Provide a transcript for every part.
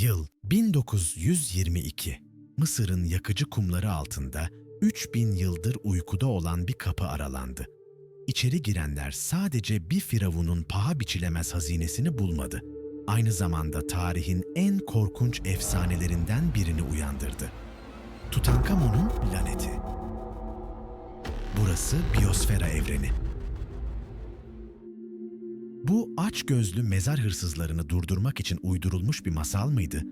Yıl 1922. Mısır'ın yakıcı kumları altında 3000 yıldır uykuda olan bir kapı aralandı. İçeri girenler sadece bir firavunun paha biçilemez hazinesini bulmadı. Aynı zamanda tarihin en korkunç efsanelerinden birini uyandırdı. Tutankamon'un laneti. Burası biyosfera evreni. Bu aç gözlü mezar hırsızlarını durdurmak için uydurulmuş bir masal mıydı?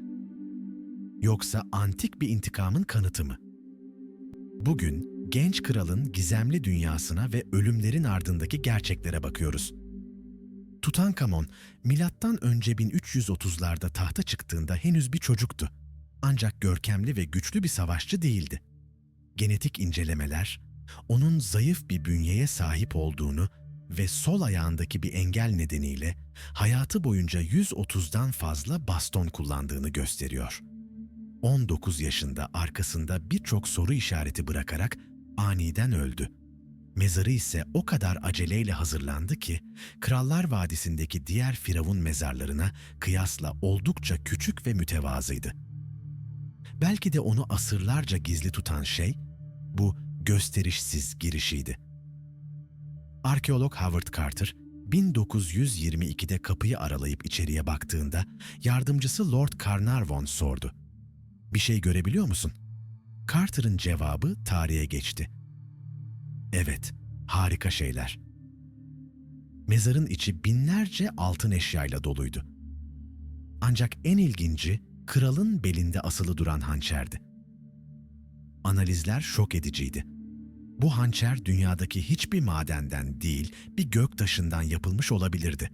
Yoksa antik bir intikamın kanıtı mı? Bugün genç kralın gizemli dünyasına ve ölümlerin ardındaki gerçeklere bakıyoruz. Tutankamon, milattan önce 1330'larda tahta çıktığında henüz bir çocuktu. Ancak görkemli ve güçlü bir savaşçı değildi. Genetik incelemeler, onun zayıf bir bünyeye sahip olduğunu ve sol ayağındaki bir engel nedeniyle hayatı boyunca 130'dan fazla baston kullandığını gösteriyor. 19 yaşında arkasında birçok soru işareti bırakarak aniden öldü. Mezarı ise o kadar aceleyle hazırlandı ki Krallar Vadisi'ndeki diğer firavun mezarlarına kıyasla oldukça küçük ve mütevazıydı. Belki de onu asırlarca gizli tutan şey bu gösterişsiz girişiydi. Arkeolog Howard Carter 1922'de kapıyı aralayıp içeriye baktığında yardımcısı Lord Carnarvon sordu. Bir şey görebiliyor musun? Carter'ın cevabı tarihe geçti. Evet, harika şeyler. Mezarın içi binlerce altın eşyayla doluydu. Ancak en ilginci kralın belinde asılı duran hançerdi. Analizler şok ediciydi. Bu hançer dünyadaki hiçbir madenden değil, bir gök taşından yapılmış olabilirdi.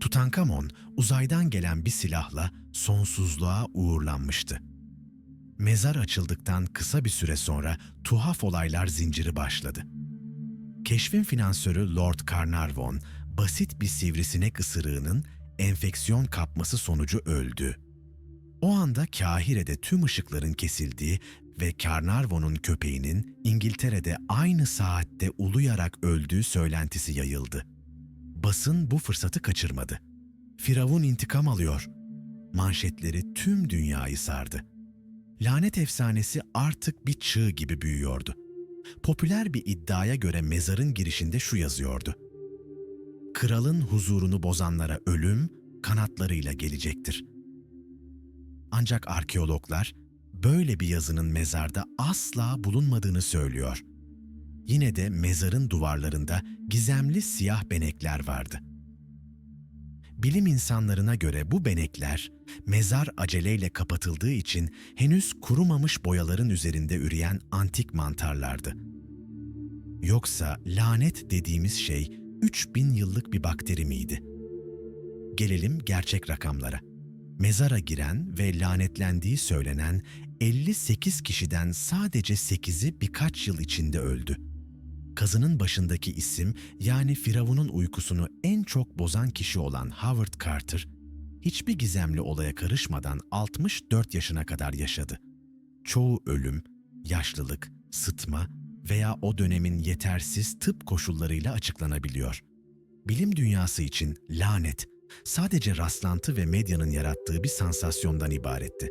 Tutankamon uzaydan gelen bir silahla sonsuzluğa uğurlanmıştı. Mezar açıldıktan kısa bir süre sonra tuhaf olaylar zinciri başladı. Keşfin finansörü Lord Carnarvon, basit bir sivrisinek ısırığının enfeksiyon kapması sonucu öldü. O anda Kahire'de tüm ışıkların kesildiği ve Carnarvon'un köpeğinin İngiltere'de aynı saatte uluyarak öldüğü söylentisi yayıldı. Basın bu fırsatı kaçırmadı. Firavun intikam alıyor. Manşetleri tüm dünyayı sardı. Lanet efsanesi artık bir çığ gibi büyüyordu. Popüler bir iddiaya göre mezarın girişinde şu yazıyordu. Kralın huzurunu bozanlara ölüm kanatlarıyla gelecektir. Ancak arkeologlar böyle bir yazının mezarda asla bulunmadığını söylüyor. Yine de mezarın duvarlarında gizemli siyah benekler vardı. Bilim insanlarına göre bu benekler mezar aceleyle kapatıldığı için henüz kurumamış boyaların üzerinde üreyen antik mantarlardı. Yoksa lanet dediğimiz şey 3000 yıllık bir bakteri miydi? Gelelim gerçek rakamlara. Mezara giren ve lanetlendiği söylenen 58 kişiden sadece 8'i birkaç yıl içinde öldü. Kazının başındaki isim yani Firavun'un uykusunu en çok bozan kişi olan Howard Carter, hiçbir gizemli olaya karışmadan 64 yaşına kadar yaşadı. Çoğu ölüm, yaşlılık, sıtma veya o dönemin yetersiz tıp koşullarıyla açıklanabiliyor. Bilim dünyası için lanet sadece rastlantı ve medyanın yarattığı bir sansasyondan ibaretti.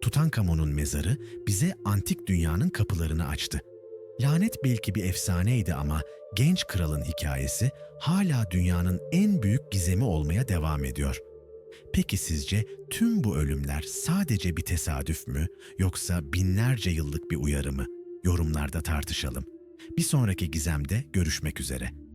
Tutankamon'un mezarı bize antik dünyanın kapılarını açtı. Lanet belki bir efsaneydi ama genç kralın hikayesi hala dünyanın en büyük gizemi olmaya devam ediyor. Peki sizce tüm bu ölümler sadece bir tesadüf mü yoksa binlerce yıllık bir uyarı mı? Yorumlarda tartışalım. Bir sonraki gizemde görüşmek üzere.